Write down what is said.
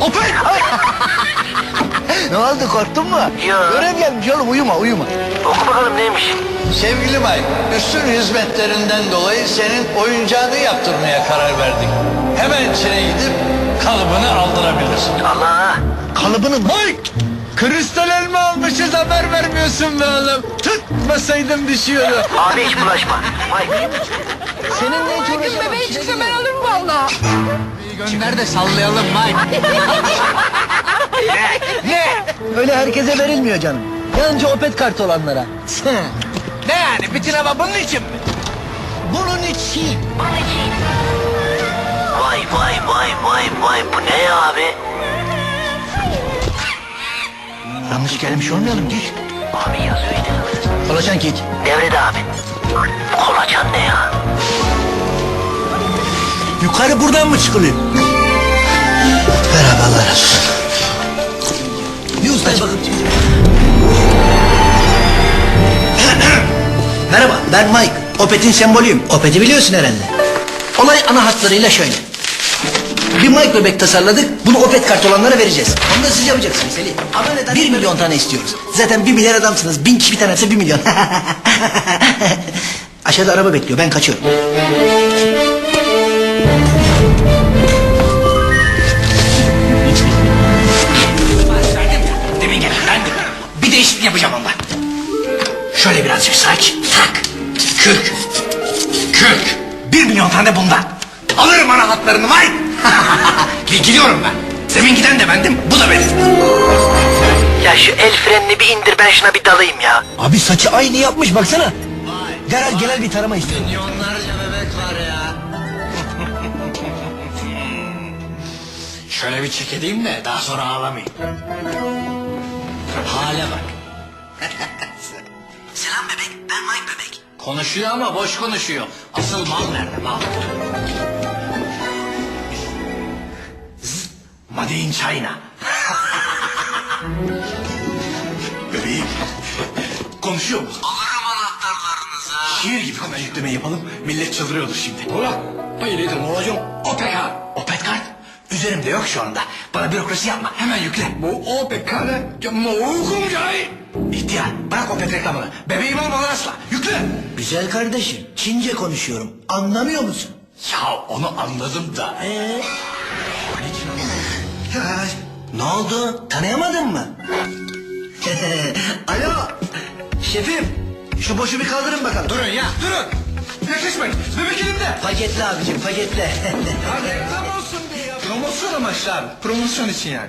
Opet! Ne oldu korktun mu? Yo. Görev gelmiş oğlum uyuma uyuma. Oku bakalım neymiş? Sevgili Mike, üstün hizmetlerinden dolayı senin oyuncağını yaptırmaya karar verdik. Hemen Çin'e gidip kalıbını aldırabilirsin. Allah. Kalıbını mı? Mike! Kristal elma almışız haber vermiyorsun be oğlum. Tutmasaydım düşüyordu. Abi hiç bulaşma. Mike. Senin ne için Gün bebeği çıksa ben alırım valla. Gönder de sallayalım Mike. Öyle herkese verilmiyor canım. Yalnızca opet kartı olanlara. Ne yani bütün hava bunun için mi? Bunun için. Vay vay vay vay vay bu ne ya abi? Yanlış gelmiş olmayalım ki. Abi yazıyor işte. Kolaçan kek. Devrede abi. Yukarı buradan mı çıkılıyor? Merhaba Allah razı olsun. Bir. Merhaba ben Mike. Opet'in sembolüyüm. Opet'i biliyorsun herhalde. Olay ana hatlarıyla şöyle. Bir Mike bebek tasarladık. Bunu Opet kart olanlara vereceğiz. Onu da siz yapacaksınız Selim. Ama neden? Bir milyon tane istiyoruz. Zaten bir milyar adamsınız. Bin kişi bir tanesi bir milyon. Aşağıda araba bekliyor. Ben kaçıyorum. Değişiklik yapacağım onda. Şöyle birazcık saç. Tak. Kürk. Kürk. Bir milyon tane bundan. Alırım ana hatlarını vay. Gidiyorum ben. Demin giden de bendim. Bu da benim. Ya şu el frenini bir indir ben şuna bir dalayım ya. Abi saçı aynı yapmış baksana. Derhal genel bir tarama istiyorum. Milyonlarca bebek var ya. Şöyle bir çek edeyim de daha sonra ağlamayın. Hale bak. Selam bebek, ben Mike bebek. Konuşuyor ama boş konuşuyor. Asıl mal nerede mal? Made in China. Bebeğim. Konuşuyor mu? Alırım anahtarlarınızı. Şiir gibi yükleme yapalım. Millet çıldırıyordur şimdi. Ulan bayılıyordum olacağım. Opet kart. Opet kart. Üzerimde yok şu anda. Bana bürokrasi yapma. Hemen yükle. Bu Opet kartı. Mu uygun cahil. İhtiyar bırak Opet reklamını. Bebeğim almadan asla. Yükle. Güzel kardeşim, Çince konuşuyorum. Anlamıyor musun? Ya onu anladım da. Ee? Ya, ne oldu? Tanıyamadın mı? Alo, şefim. Şu boşu bir kaldırın bakalım. Durun ya durun. Yaklaşmayın. Bebek elimde. Paketle abicim, paketle. Ya reklam olsun diye ya. Promosyon amaçlı abi. Promosyon için yani.